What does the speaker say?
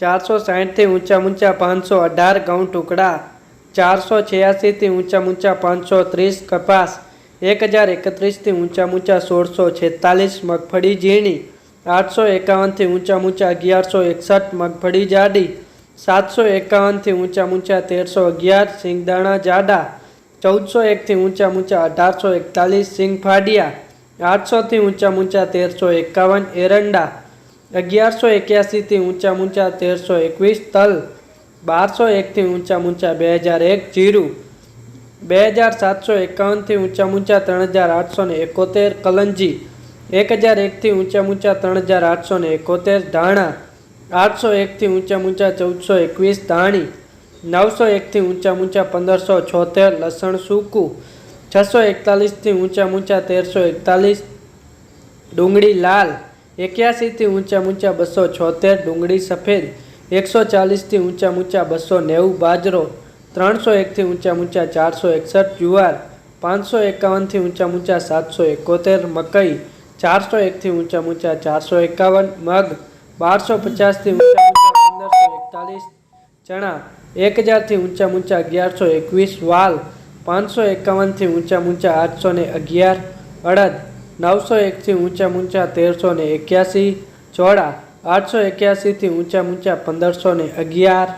ચારસો સાહીઠથી ઊંચા ઊંચા પાંચસો અઢાર ઘઉં ટુકડા, ચારસો છ્યાસીથી ઊંચા ઊંચા પાંચસો ત્રીસ કપાસ, એક હજાર એકત્રીસથી ઊંચા ઊંચા સોળસો છેતાલીસ મગફળી ઝીણી, આઠસો એકાવનથી ઊંચા ઊંચા અગિયારસો એકસઠ મગફળી જાડી, સાતસો એકાવનથી ઊંચા ઊંચા તેરસો અગિયાર સિંગદાણા જાડા, ચૌદસો એકથી ઊંચા ઊંચા અઢારસો એકતાલીસ સિંગ ફાડિયા આઠસોથી ઊંચા ઊંચા તેરસો એકાવન એરંડા અગિયારસો એક્યાસીથી ઊંચા ઊંચા તેરસો એકવીસ તલ, બારસો એકથી ઊંચા ઊંચા બે હજાર એક જીરું, બે હજાર સાતસો એકાવનથી ઊંચા ઊંચા ત્રણ હજાર આઠસો ને એકોતેર કલંજી, એક હજાર એકથી ઊંચા ઊંચા ત્રણ હજાર આઠસો ને એકોતેર ધાણા, આઠસો એકથી ઊંચા ઊંચા ચૌદસો એકવીસ ધાણી, નવસો એકથી ઊંચા ઊંચા પંદરસો છોતેર લસણ સૂકું, છસો એકતાલીસથી ઊંચા ઊંચા તેરસો એકતાલીસ ડુંગળી લાલ એક્યાસીથી ઊંચા ઊંચા બસો છોતેર, ડુંગળી સફેદ એકસો ચાલીસથી ઊંચા ઊંચા બસો નેવું બાજરો ત્રણસો એકથી ઊંચા ઊંચા ચારસો એકસઠ જુવાર પાંચસો એકાવનથી ઊંચા ઊંચા સાતસો એકોતેર મકઈ ચારસો એકથી ઊંચા ઊંચા ચારસો એકાવન મગ બારસો પચાસથી ઊંચા ઊંચા પંદરસો એકતાલીસ ચણા એક હજારથી ઊંચા ઊંચા અગિયારસો એકવીસ વાલ પાંચસો એકાવનથી ઊંચા ઊંચા આઠસો ને અગિયાર અડદ નવસો એકથી ઊંચા ઊંચા તેરસો ને એક્યાસી, ચોળા આઠસો એક્યાસીથી ઊંચા ઊંચા પંદરસો ને અગિયાર.